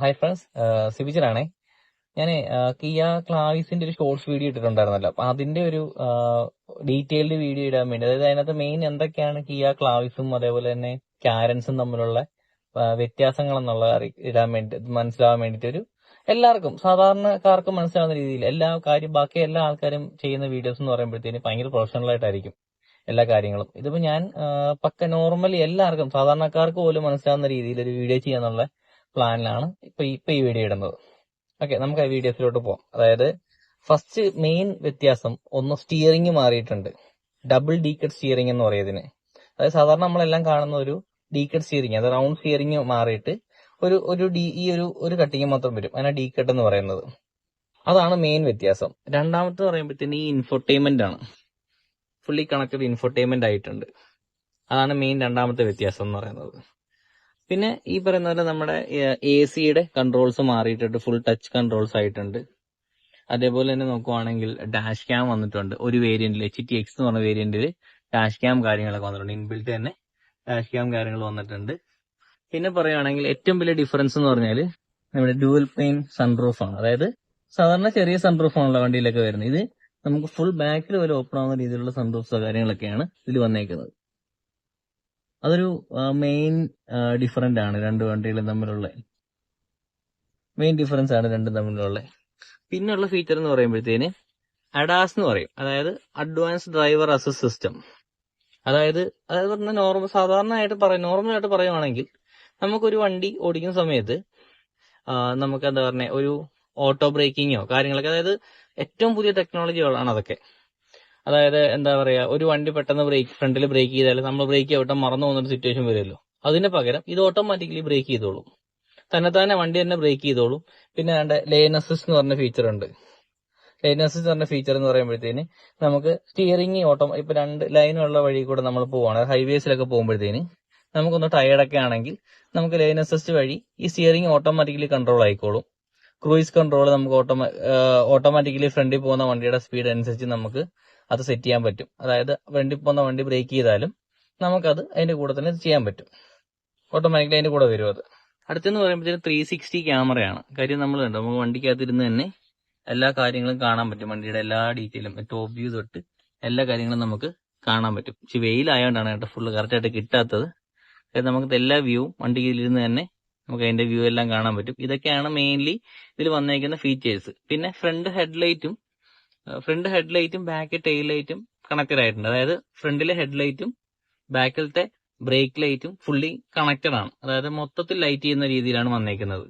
Hi friends സിബിജനാണേ. ഞാൻ Kia ക്ലാവിസിന്റെ ഒരു shorts video ഇട്ടിട്ടുണ്ടായിരുന്നല്ലോ. അപ്പൊ അതിന്റെ ഒരു ഡീറ്റെയിൽഡ് വീഡിയോ ഇടാൻ വേണ്ടി. അതായത് അതിനകത്ത് മെയിൻ എന്തൊക്കെയാണ് കിയ ക്ലാവിസും അതേപോലെ തന്നെ ക്യാരൻസും തമ്മിലുള്ള വ്യത്യാസങ്ങൾ എന്നുള്ള ഇടാൻ വേണ്ടി മനസ്സിലാവാൻ വേണ്ടിയിട്ട് ഒരു എല്ലാവർക്കും സാധാരണക്കാർക്ക് മനസ്സിലാവുന്ന രീതിയിൽ എല്ലാ കാര്യം ബാക്കി എല്ലാ ആൾക്കാരും ചെയ്യുന്ന വീഡിയോസ് എന്ന് പറയുമ്പോഴത്തേന് ഭയങ്കര പ്രൊഫഷണൽ ആയിട്ടായിരിക്കും എല്ലാ കാര്യങ്ങളും. ഇതിപ്പോ ഞാൻ പക്ക നോർമലി എല്ലാവർക്കും സാധാരണക്കാർക്ക് പോലും മനസ്സിലാവുന്ന രീതിയിൽ ഒരു വീഡിയോ ചെയ്യാന്നുള്ള പ്ലാനിലാണ് ഇപ്പൊ ഇപ്പൊ ഈ വീഡിയോ ഇടുന്നത്. ഓക്കെ നമുക്ക് ആ വീഡിയോസിലോട്ട് പോവാം. അതായത് ഫസ്റ്റ് മെയിൻ വ്യത്യാസം ഒന്ന് സ്റ്റിയറിംഗ് മാറിയിട്ടുണ്ട്. ഡബിൾ ഡീക്കഡ് സ്റ്റിയറിംഗ് എന്ന് പറയുന്നതിന്. അതായത് സാധാരണ നമ്മളെല്ലാം കാണുന്ന ഒരു ഡീക്കഡ് സ്റ്റിയറിംഗ് അത് റൗണ്ട് സ്റ്റിയറിംഗ് മാറിയിട്ട് ഒരു ഒരു ഡി ഈ ഒരു ഒരു കട്ടിങ് മാത്രം വരും. അതിനാ ഡീക്കഡ് എന്ന് പറയുന്നത്. അതാണ് മെയിൻ വ്യത്യാസം. രണ്ടാമത്തെ പറയുമ്പോഴത്തേന് ഈ ഇൻഫോർടൈൻമെന്റ് ആണ്. ഫുള്ളി കണക്റ്റഡ് ഇൻഫോർടൈൻമെന്റ് ആയിട്ടുണ്ട്. അതാണ് മെയിൻ രണ്ടാമത്തെ വ്യത്യാസം എന്ന് പറയുന്നത്. പിന്നെ ഈ പറയുന്ന പോലെ നമ്മുടെ എ സിയുടെ കൺട്രോൾസ് മാറിയിട്ടുണ്ട്. ഫുൾ ടച്ച് കൺട്രോൾസ് ആയിട്ടുണ്ട്. അതേപോലെ തന്നെ നോക്കുവാണെങ്കിൽ ഡാഷ് ക്യാം വന്നിട്ടുണ്ട്. ഒരു വേരിയന്റിൽ എച്ച് ടി എക്സ് എന്ന് പറഞ്ഞ വേരിയന്റിൽ ഡാഷ് ക്യാം കാര്യങ്ങളൊക്കെ വന്നിട്ടുണ്ട്. ഇൻബിൽറ്റ് തന്നെ ഡാഷ് ക്യാം കാര്യങ്ങൾ വന്നിട്ടുണ്ട്. പിന്നെ പറയുകയാണെങ്കിൽ ഏറ്റവും വലിയ ഡിഫറൻസ് എന്ന് പറഞ്ഞാൽ നമ്മുടെ ഡ്യുവൽ പ്ലെയിൻ സൺറൂഫ് ആണ്. അതായത് സാധാരണ ചെറിയ സൺറൂഫ് ആണല്ലോ വണ്ടിയിലൊക്കെ വരുന്നത്. ഇത് നമുക്ക് ഫുൾ ബാക്കിൽ വരെ ഓപ്പൺ ആവുന്ന രീതിയിലുള്ള സൺറൂഫ്സ് കാര്യങ്ങളൊക്കെയാണ് ഇതിൽ വന്നേക്കുന്നത്. അതൊരു മെയിൻ ഡിഫറന്റ് ആണ് രണ്ട് വണ്ടികളും തമ്മിലുള്ള. മെയിൻ ഡിഫറൻസ് ആണ് രണ്ടും തമ്മിലുള്ള. പിന്നുള്ള ഫീച്ചർ എന്ന് പറയുമ്പോഴത്തേന് അഡാസ് എന്ന് പറയും. അതായത് അഡ്വാൻസ് ഡ്രൈവർ അസിസ്റ്റ് സിസ്റ്റം അതായത് അതായത് പറഞ്ഞാൽ നോർമൽ സാധാരണയായിട്ട് പറയും നോർമൽ ആയിട്ട് പറയുവാണെങ്കിൽ നമുക്കൊരു വണ്ടി ഓടിക്കുന്ന സമയത്ത് നമുക്ക് എന്താ പറഞ്ഞ ഒരു ഓട്ടോ ബ്രേക്കിങ്ങോ കാര്യങ്ങളൊക്കെ അതായത് ഏറ്റവും പുതിയ ടെക്നോളജികളാണ് അതൊക്കെ. അതായത് എന്താ പറയാ ഒരു വണ്ടി പെട്ടെന്ന് ബ്രേക്ക് ഫ്രണ്ടിൽ ബ്രേക്ക് ചെയ്താൽ നമ്മൾ ബ്രേക്ക് ചവിട്ടാൻ മറന്നു പോകുന്ന ഒരു സിറ്റുവേഷൻ വരുമല്ലോ. അതിന് പകരം ഇത് ഓട്ടോമാറ്റിക്കലി ബ്രേക്ക് ചെയ്തോളും. തന്നെ തന്നെ വണ്ടി തന്നെ ബ്രേക്ക് ചെയ്തോളും. പിന്നെ അതിന്റെ ലെയിൻ അസിസ്റ്റ് എന്ന് പറഞ്ഞ ഫീച്ചർ ഉണ്ട്. ലെയിൻ അസിസ്റ്റ് പറഞ്ഞ ഫീച്ചർ എന്ന് പറയുമ്പോഴത്തേന് നമുക്ക് സ്റ്റിയറിംഗ് ഓട്ടോ ഇപ്പൊ രണ്ട് ലൈനുള്ള വഴി കൂടെ നമ്മൾ പോവാണ്. ഹൈവേസിലൊക്കെ പോകുമ്പോഴത്തേന് നമുക്കൊന്ന് ടയർഡൊക്കെ ആണെങ്കിൽ നമുക്ക് ലൈൻ അസിസ്റ്റ് വഴി ഈ സ്റ്റിയറിംഗ് ഓട്ടോമാറ്റിക്കലി കൺട്രോൾ ആയിക്കോളും. ക്രൂയിസ് കൺട്രോൾ നമുക്ക് ഓട്ടോമാ ഓട്ടോമാറ്റിക്കലി ഫ്രണ്ടിൽ പോകുന്ന വണ്ടിയുടെ സ്പീഡ് അനുസരിച്ച് നമുക്ക് അത് സെറ്റ് ചെയ്യാൻ പറ്റും. അതായത് ഫ്രണ്ടിൽ പോകുന്ന വണ്ടി ബ്രേക്ക് ചെയ്താലും നമുക്കത് അതിന്റെ കൂടെ തന്നെ ചെയ്യാൻ പറ്റും. ഓട്ടോമാറ്റിക്കലി അതിന്റെ കൂടെ വരും അത്. അടുത്തെന്ന് പറയുമ്പോഴത്തേന് ത്രീ സിക്സ്റ്റി ക്യാമറയാണ്. കാര്യം നമ്മൾ നമുക്ക് വണ്ടിക്കകത്തിരുന്ന് തന്നെ എല്ലാ കാര്യങ്ങളും കാണാൻ പറ്റും. വണ്ടിയുടെ എല്ലാ ഡീറ്റെയിലും ടോപ്പ് വ്യൂ തൊട്ട് എല്ലാ കാര്യങ്ങളും നമുക്ക് കാണാൻ പറ്റും. പക്ഷെ വെയിലായതുകൊണ്ടാണ് കേട്ടോ ഫുള്ള് കറക്റ്റായിട്ട് കിട്ടാത്തത്. നമുക്ക് എല്ലാ വ്യൂവും വണ്ടിയിലിരുന്ന് തന്നെ നമുക്ക് അതിന്റെ വ്യൂ എല്ലാം കാണാൻ പറ്റും. ഇതൊക്കെയാണ് മെയിൻലി ഇതിൽ വന്നേക്കുന്ന ഫീച്ചേഴ്സ് പിന്നെ ഫ്രണ്ട് ഹെഡ്ലൈറ്റും ഫ്രണ്ട് ഹെഡ്ലൈറ്റും ബാക്ക് ടെയിൽ ലൈറ്റും കണക്റ്റഡ് ആയിട്ടുണ്ട്. അതായത് ഫ്രണ്ടിലെ ഹെഡ്ലൈറ്റും ബാക്കിലത്തെ ബ്രേക്ക് ലൈറ്റും ഫുള്ളി കണക്റ്റഡ് ആണ്. അതായത് മൊത്തത്തിൽ ലൈറ്റ് ചെയ്യുന്ന രീതിയിലാണ് വന്നേക്കുന്നത്.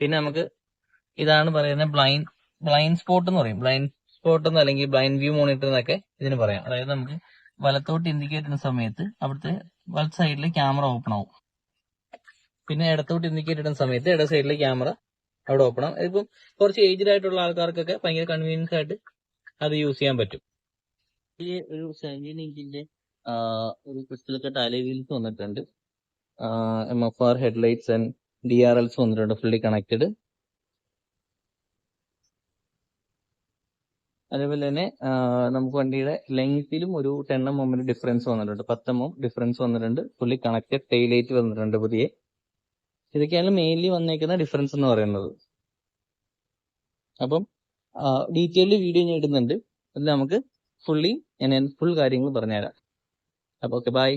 പിന്നെ നമുക്ക് ഇതാണ് പറയുന്നത് ബ്ലൈൻഡ് ബ്ലൈൻഡ് സ്പോട്ട് എന്ന് പറയും. ബ്ലൈൻഡ് സ്പോട്ട് എന്ന് അല്ലെങ്കിൽ ബ്ലൈൻഡ് വ്യൂ മോണിറ്റർ എന്നൊക്കെ ഇതിന് പറയാം. അതായത് നമുക്ക് വലത്തോട്ട് ഇൻഡിക്കേറ്റ് ചെയ്യുന്ന സമയത്ത് അവിടുത്തെ വലത്ത് സൈഡിൽ ക്യാമറ ഓപ്പൺ ആവും. പിന്നെ ഇടത്തോട്ട് ഇൻഡിക്കേറ്റ് ഇടുന്ന സമയത്ത് ഇട സൈഡിലെ ക്യാമറ അവിടെ ഓപ്പൺ ആവും. ഇപ്പം കുറച്ച് ഏജ്ഡ് ആയിട്ടുള്ള ആൾക്കാർക്കൊക്കെ ഭയങ്കര കൺവീനിയൻസ് ആയിട്ട് അത് യൂസ് ചെയ്യാൻ പറ്റും. ഈ ഒരു സെവന്റീൻ ഇഞ്ചിന്റെ ഒരു ക്രിസ്റ്റലൊക്കെ ടാലി വീൽസ് വന്നിട്ടുണ്ട്. M F R headlights and D R Ls വന്നിട്ടുണ്ട് ഫുള്ളി കണക്റ്റഡ് അതേപോലെ തന്നെ നമുക്ക് വണ്ടിയുടെ ലെങ്തിലും ഒരു ടെൻ എം എമ്മിന് ഡിഫറൻസ് വന്നിട്ടുണ്ട്. പത്ത് എം എം ഡിഫറൻസ് വന്നിട്ടുണ്ട്. ഫുള്ളി കണക്റ്റഡ് ടൈലൈറ്റ് വന്നിട്ടുണ്ട് പുതിയ. ഇതൊക്കെയാണ് മെയിൻലി വന്നേക്കുന്ന ഡിഫറൻസ് എന്ന് പറയുന്നത്. അപ്പം ഡീറ്റെയിൽഡ് വീഡിയോ ഞാൻ ഇടുന്നുണ്ട്. അതിൽ നമുക്ക് ഫുള്ളി ഞാൻ ഫുൾ കാര്യങ്ങൾ പറഞ്ഞുതരാം. അപ്പോൾ ഓക്കെ ബൈ